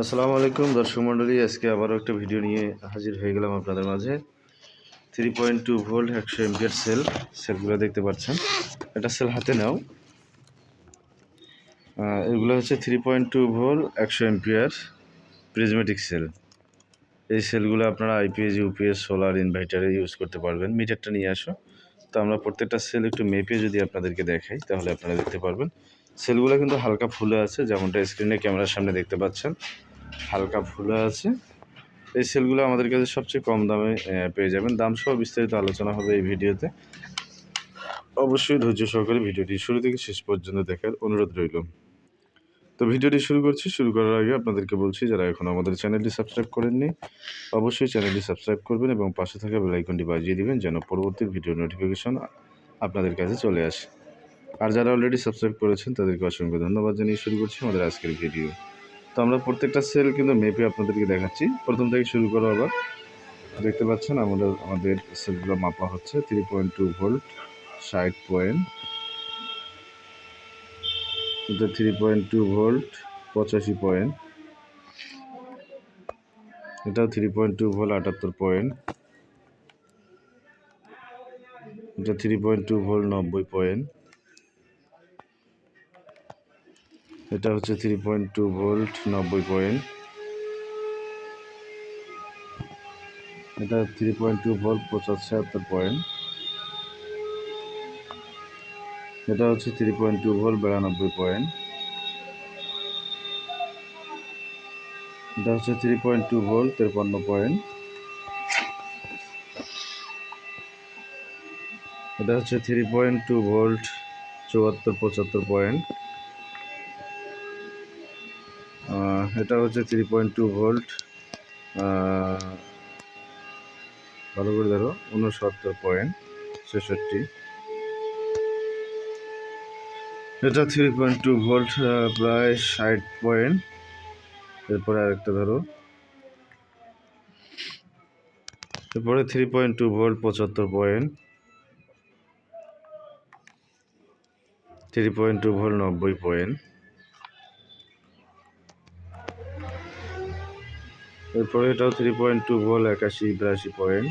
আসসালামু আলাইকুম, দর্শক মণ্ডলী, আজকে আবারও একটা ভিডিও নিয়ে হাজির হয়ে গেলাম আপনাদের মাঝে। থ্রি পয়েন্ট টু ভোল্ট একশো এমপিয়ার সেল সেলগুলো দেখতে পাচ্ছেন। এটা সেল হাতে নাও। এগুলো হচ্ছে থ্রি পয়েন্ট টু ভোল্ট একশো এমপিয়ার প্রিজমেটিক সেল এই সেলগুলো আপনারা আইপিএস ইউপিএস সোলার ইনভার্টারে ইউজ করতে পারবেন। মিটারটা নিয়ে আসো। তো আমরা প্রত্যেকটা সেল একটু মেপে যদি আপনাদেরকে দেখাই, তাহলে আপনারা দেখতে পারবেন। সেলগুলো কিন্তু হালকা ফুলে আছে, যেমনটা স্ক্রিনে ক্যামেরার সামনে দেখতে পাচ্ছেন। হালকা ফুলে আছে। এই সেলগুলো আমাদের কাছে সবচেয়ে কম দামে পেয়ে যাবেন। দাম সহ বিস্তারিত আলোচনা হবে এই ভিডিওতে। অবশ্যই ধৈর্য সহকারে ভিডিওটি শুরু থেকে শেষ পর্যন্ত দেখার অনুরোধ রইল। তো ভিডিওটি শুরু করছি। শুরু করার আগে আপনাদেরকে বলছি, যারা এখন আমাদের চ্যানেলটি সাবস্ক্রাইব করেননি, অবশ্যই চ্যানেলটি সাবস্ক্রাইব করবেন এবং পাশে থাকা বেল আইকনটি বাজিয়ে দিবেন, যেন পরবর্তী ভিডিও নোটিফিকেশন আপনাদের কাছে চলে আসে। আর যারা অলরেডি সাবস্ক্রাইব করেছেন, তাদেরকে অসংখ্য ধন্যবাদ জানিয়ে শুরু করছি আমাদের আজকের ভিডিও তো আমরা প্রত্যেকটা সেল কিন্তু মেপে আপনাদেরকে দেখাচ্ছি। প্রথম থেকে শুরু করো আবার। দেখতে পাচ্ছেন আমাদের আমাদের সেলগুলো মাপা হচ্ছে থ্রি পয়েন্ট টু ভোল্ট ষাট পয়েন্ট এটা থ্রি পয়েন্ট টু ভোল্ট পঁচাশি পয়েন্ট এটাও থ্রি পয়েন্ট টু ভোল্ট আটাত্তর পয়েন্ট এটা থ্রি পয়েন্ট টু ভোল্ট নব্বই পয়েন্ট এটা হচ্ছে থ্রি পয়েন্ট টু ভোল্ট নব্বই পয়েন্ট এটা থ্রি পয়েন্ট টু ভোল্ট পঁচাত্তর পয়েন্ট এটা হচ্ছে থ্রি পয়েন্ট টু ভোল্ট বিরানব্বই পয়েন্ট এটা হচ্ছে থ্রি পয়েন্ট টু ভোল্ট তেরপান্ন পয়েন্ট এটা হচ্ছে থ্রি পয়েন্ট টু ভোল্ট চুয়াত্তর, পঁচাত্তর পয়েন্ট এটা হচ্ছে থ্রি পয়েন্ট টু ভোল্ট ভালো করে ধরো, উনসত্তর পয়েন্ট ছেষট্টি। এটা থ্রি পয়েন্ট টু ভোল্ট প্রায় ষাট পয়েন্ট এরপরে আরেকটা ধরো। এরপরে থ্রি পয়েন্ট টু ভোল্ট পঁচাত্তর point three point two volt নব্বই পয়েন্ট এরপরে এটাও থ্রি পয়েন্ট টু ভোল একাশি, বিরাশি পয়েন্ট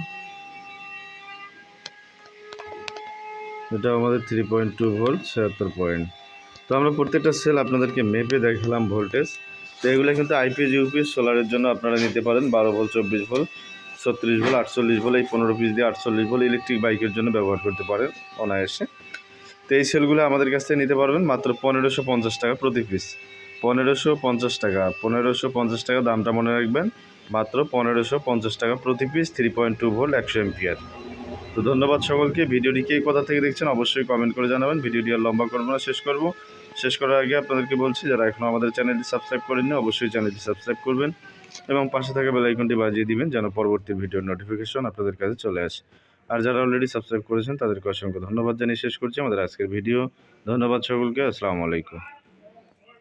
এটা আমাদের থ্রি পয়েন্ট টু ভোল্ট ছিয়াত্তর পয়েন্ট তো আমরা প্রত্যেকটা সেল আপনাদেরকে মেপে দেখালাম ভোল্টেজ তো এগুলো কিন্তু আইপিএস ইউপিএস সোলারের জন্য আপনারা নিতে পারেন। বারো ভোল্ট চব্বিশ ভোল্ট ছত্রিশ ভোল্ট আটচল্লিশ ভোল্ট এই পনেরো পিস দিয়ে আটচল্লিশ ভোল্ট ইলেকট্রিক বাইকের জন্য ব্যবহার করতে পারেন অনায়াসে। তো এই সেলগুলো আমাদের কাছ থেকে নিতে পারবেন মাত্র পনেরোশো পঞ্চাশ টাকা প্রতি পিস পনেরোশো পঞ্চাশ টাকা, পনেরোশো পঞ্চাশ টাকা দামটা মনে রাখবেন। মাত্র পনেরোশো পঞ্চাশ টাকা প্রতি piece three point two volt একশো এমপিয়ার তো ধন্যবাদ সকলকে। ভিডিওটি কে কোথা থেকে দেখছেন অবশ্যই কমেন্ট করে জানাবেন। ভিডিওটি আর লম্বা করব না, শেষ করব। শেষ করার আগে আপনাদেরকে বলছি, যারা এখনও আমাদের চ্যানেলটি সাবস্ক্রাইব করেননি, অবশ্যই চ্যানেলটি সাবস্ক্রাইব করবেন এবং পাশে থাকা বেল আইকনটি বাজিয়ে দিবেন, যেন পরবর্তী ভিডিওর নোটিফিকেশন আপনাদের কাছে চলে আসে। আর যারা অলরেডি সাবস্ক্রাইব করেছেন, তাদেরকে অসংখ্য ধন্যবাদ জানিয়ে শেষ করছি আমাদের আজকের ভিডিও ধন্যবাদ সকলকে, আসসালামু আলাইকুম।